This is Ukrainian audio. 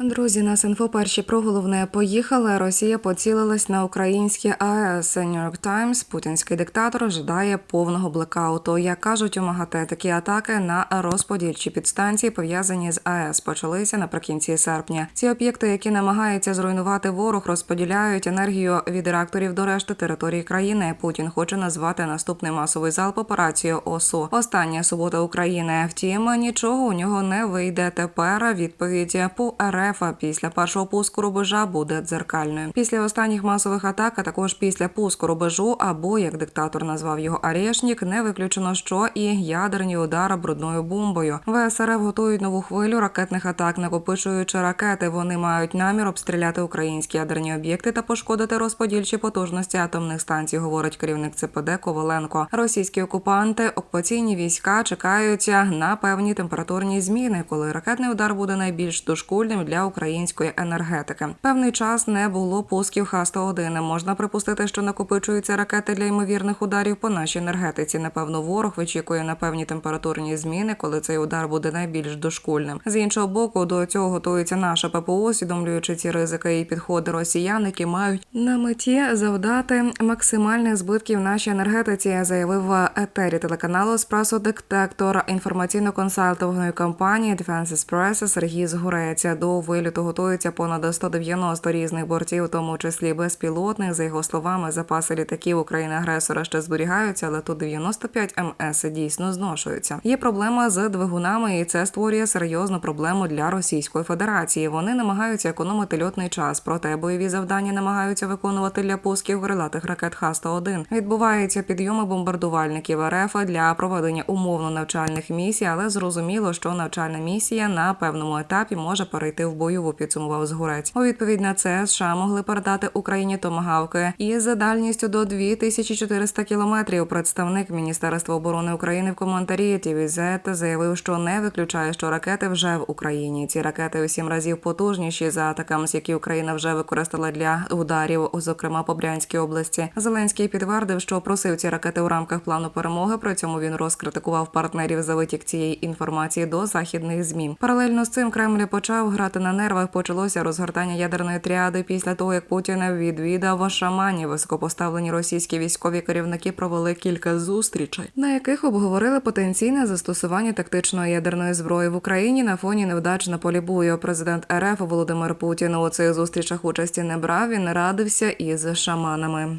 Друзі, нас інфо перші про головне поїхали. Росія поцілилась на українські АЕС. Нью-Йорк Таймс, путінський диктатор, ожидає повного блекауту. Як кажуть у МАГАТЕ, такі атаки на розподільчі підстанції пов'язані з АЕС почалися наприкінці серпня. Ці об'єкти, які намагаються зруйнувати ворог, розподіляють енергію від реакторів до решти території країни. Путін хоче назвати наступний масовий залп операцію ОСУ. Остання субота України. Втім, нічого у нього не вийде. Тепер відповідь по РФ після першого пуску рубежа буде дзеркальною. Після останніх масових атак, а також після пуску рубежу, або як диктатор назвав його Арешнік, не виключено, що і ядерні удари брудною бомбою. ВСРФ готують нову хвилю ракетних атак, накопичуючи ракети. Вони мають намір обстріляти українські ядерні об'єкти та пошкодити розподільчі потужності атомних станцій. Говорить керівник ЦПД Коваленко. Російські окупанти, окупаційні війська чекають на певні температурні зміни, коли ракетний удар буде найбільш дошкульним для української енергетики. Певний час не було пусків Х-101. Можна припустити, що накопичуються ракети для ймовірних ударів по нашій енергетиці. Напевно, ворог вичікує на певні температурні зміни, коли цей удар буде найбільш дошкульним. З іншого боку, до цього готується наша ППО, усвідомлюючи ці ризики і підходи росіян, які мають на меті завдати максимальних збитків нашій енергетиці, заявив етері телеканалу Спрасо Детектор інформаційно-консалтингової компанії Defense Express Сергій Згурець. До виліту готується понад 190 різних бортів, у тому числі безпілотних. За його словами, запаси літаків України-агресора ще зберігаються, але тут 95 МС дійсно зношуються. Є проблема з двигунами, і це створює серйозну проблему для Російської Федерації. Вони намагаються економити льотний час, проте бойові завдання намагаються виконувати для пусків крилатих ракет Х-101. Відбуваються підйоми бомбардувальників РФ для проведення умовно навчальних місій, але зрозуміло, що навчальна місія на певному етапі може перейти в бойову. Підсумував згурець. У відповідь на це США могли передати Україні томагавки із дальністю до 2400 кілометрів. Представник Міністерства оборони України в коментарі TVZ заявив, що не виключає, що ракети вже в Україні. Ці ракети у сім разів потужніші за атаками, які Україна вже використала для ударів, зокрема по Брянській області. Зеленський підтвердив, що просив ці ракети у рамках плану перемоги. При цьому він розкритикував партнерів за витік цієї інформації до західних змі. Паралельно з цим Кремль почав грати на нервах. Почалося розгортання ядерної тріади після того, як Путін відвідав шамані. Високопоставлені російські військові керівники провели кілька зустрічей, на яких обговорили потенційне застосування тактичної ядерної зброї в Україні на фоні невдач на полі бою. Президент РФ Володимир Путін у цих зустрічах участі не брав. Він радився із шаманами.